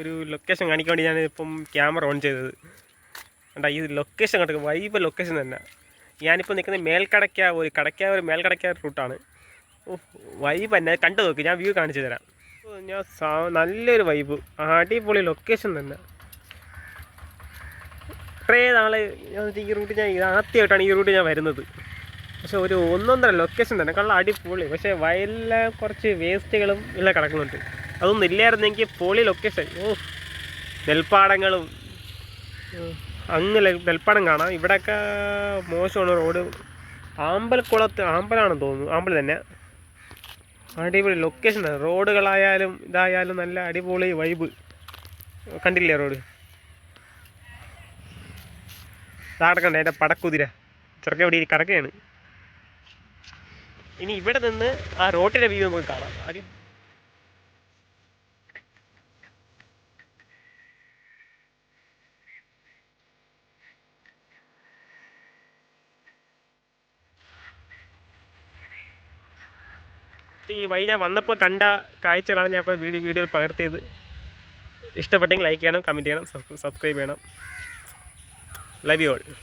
ഒരു ലൊക്കേഷൻ കാണിക്കാൻ വേണ്ടി ഞാൻ ഇപ്പം ക്യാമറ ഓൺ ചെയ്തത്. കണ്ടാ ഈ ലൊക്കേഷൻ കണ്ടു വൈബ് ലൊക്കേഷൻ തന്നെ. ഞാനിപ്പോൾ നിൽക്കുന്നത് മേൽക്കടയ്ക്ക ഒരു കടയ്ക്ക ഒരു മേൽക്കടയ്ക്ക റൂട്ടാണ് ഓ വൈബ് തന്നെ. കണ്ടു നോക്കി ഞാൻ വ്യൂ കാണിച്ചു തരാം. ഞാൻ നല്ലൊരു വൈബ് അടിപൊളി ലൊക്കേഷൻ തന്നെ. ഇത്രേ നാളെ ഈ റൂട്ട് ഞാൻ ആദ്യമായിട്ടാണ് ഈ റൂട്ട് ഞാൻ വരുന്നത്. പക്ഷെ ഒരു ഒന്നൊന്നര ലൊക്കേഷൻ തന്നെ. കള്ള അടിപൊളി. പക്ഷേ വയലിലെ കുറച്ച് വേസ്റ്റുകളും എല്ലാം കിടക്കുന്നുണ്ട് അതൊന്നും ഇല്ലായിരുന്നെങ്കിൽ പൊളി ലൊക്കേഷൻ ഓ നെൽപ്പാടങ്ങളും. അങ്ങ് നെൽപ്പാടം കാണാം. ഇവിടെയൊക്കെ മോശമാണ് റോഡ്. ആമ്പൽക്കുളത്ത് ആമ്പലാണെന്ന് തോന്നുന്നു. ആമ്പൽ തന്നെ. അടിപൊളി ലൊക്കേഷൻ റോഡുകളായാലും ഇതായാലും നല്ല അടിപൊളി വൈബ് കണ്ടില്ലേ റോഡ്? താടക്കണ്ട എന്റെ പടക്കുതിര. ചെറുക്ക ഇരി- കിടക്കുകയാണ്. ഇനി ഇവിടെ നിന്ന് ആ റോട്ടിന്റെ വ്യൂ നമുക്ക് കാണാം. ആദ്യം ഈ വഴി ഞാൻ വന്നപ്പോൾ കണ്ട കാഴ്ചകളാണ് ഞാൻ ഇപ്പോൾ വീഡിയോ വീഡിയോയിൽ പകർത്തിയത്. ഇഷ്ടപ്പെട്ടെങ്കിൽ ലൈക്ക് ചെയ്യണം കമന്റ് ചെയ്യണം സബ്സ്ക്രൈബ് ചെയ്യണം. Love you all